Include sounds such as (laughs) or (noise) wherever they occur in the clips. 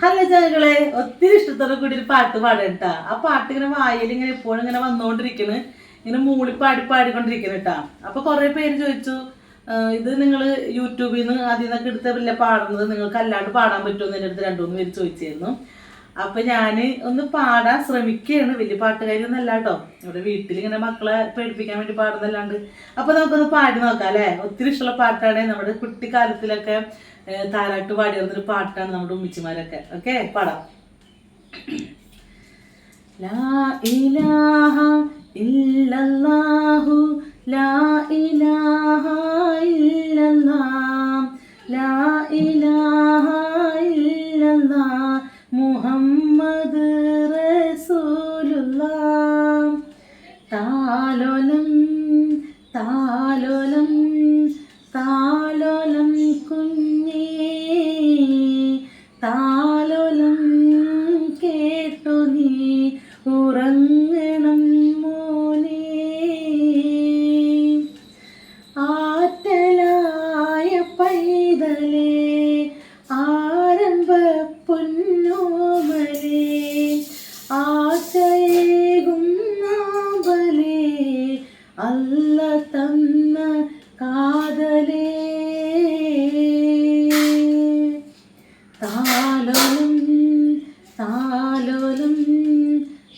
Hello ജനങ്ങളെ ഒത്തിരി ഇഷ്ടത്തോടെ കൂടി ഒരു പാട്ട് പാടേട്ടാ ആ പാട്ട് ഇങ്ങനെ വായിൽ ഇങ്ങനെ എപ്പോഴും ഇങ്ങനെ വന്നുകൊണ്ടിരിക്കണ് ഇങ്ങനെ മൂളി പാടി പാടിക്കൊണ്ടിരിക്കണ കേട്ടാ അപ്പൊ കുറെ പേര് ചോദിച്ചു ഇത് നിങ്ങൾ യൂട്യൂബിൽ നിന്ന് അതിൽ നിന്നൊക്കെ എടുത്തല്ല പാടുന്നത് നിങ്ങൾക്ക് അല്ലാണ്ട് പാടാൻ പറ്റുമോ എന്ന് എന്റെ അടുത്ത് രണ്ടു മൂന്ന് പേര് ചോദിച്ചിരുന്നു. അപ്പൊ ഞാൻ ഒന്ന് പാടാൻ ശ്രമിക്കുകയാണ് വലിയ പാട്ടുകാരിയൊന്നും അല്ല കേട്ടോ ഇവിടെ വീട്ടിൽ ഇങ്ങനെ മക്കളെ പേടിപ്പിക്കാൻ വേണ്ടി പാടുന്നല്ലാണ്ട്. അപ്പൊ നമുക്കൊന്ന് പാടി നോക്കാം അല്ലെ? ഒത്തിരി ഇഷ്ടമുള്ള പാട്ടാണ്. നമ്മുടെ കുട്ടിക്കാലത്തിലൊക്കെ താരാട്ട് പാടി വരുന്നൊരു പാട്ടാണ് നമ്മുടെ ഉമ്മിച്ചിമാരൊക്കെ. ഓക്കെ പാടാം. ലാ ഇലാഹ ഇല്ലല്ലാഹു ലാ താലോലം താലോലം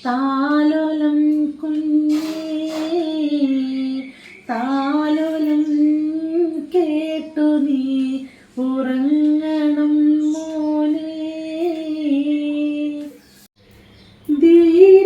താലോലം കുഞ്ഞേ താലോലം കേട്ടു നീ ഉറങ്ങണം മോനെ. ധീരനാമലിയാരുടെ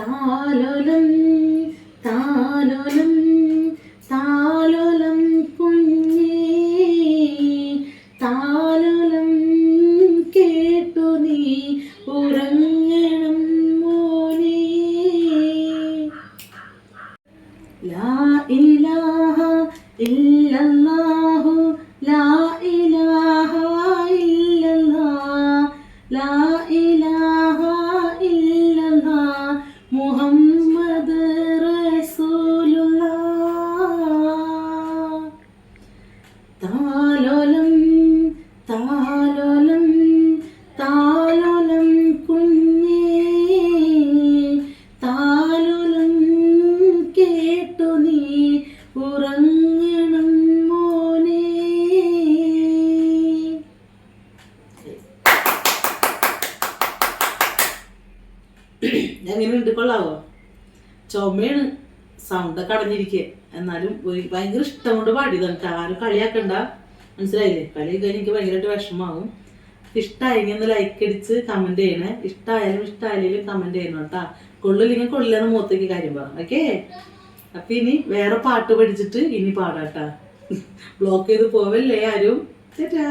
താലോലം താലോലം എങ്ങനെയുണ്ട് കൊള്ളാവോ? ചുമയാണ് സൗണ്ടൊക്കെ അടഞ്ഞിരിക്കുക എന്നാലും ഭയങ്കര ഇഷ്ടം കൊണ്ട് പാടിയതാണ് ആരും കളിയാക്കണ്ട. മനസ്സിലായില്ലേ? കളി കഴിഞ്ഞ് എനിക്ക് ഭയങ്കരമായിട്ട് വിഷമാവും ഇഷ്ടമായെങ്കിൽ ഒന്ന് ലൈക്ക് അടിച്ച് കമന്റ് ചെയ്യണേ. ഇഷ്ടമായാലും ഇഷ്ടമായാലും കമന്റ് ചെയ്യണം കേട്ടാ. കൊള്ളില്ലെങ്കിൽ കൊള്ളില്ലെന്ന് മുഖത്തേക്ക് കാര്യം പറ. ഓക്കേ അപ്പൊ ഇനി വേറെ പാട്ട് പഠിച്ചിട്ട് ഇനി പാടാട്ടാ ബ്ലോക്ക് (laughs) ചെയ്ത് പോവല്ലേ ആരും? ചേട്ടാ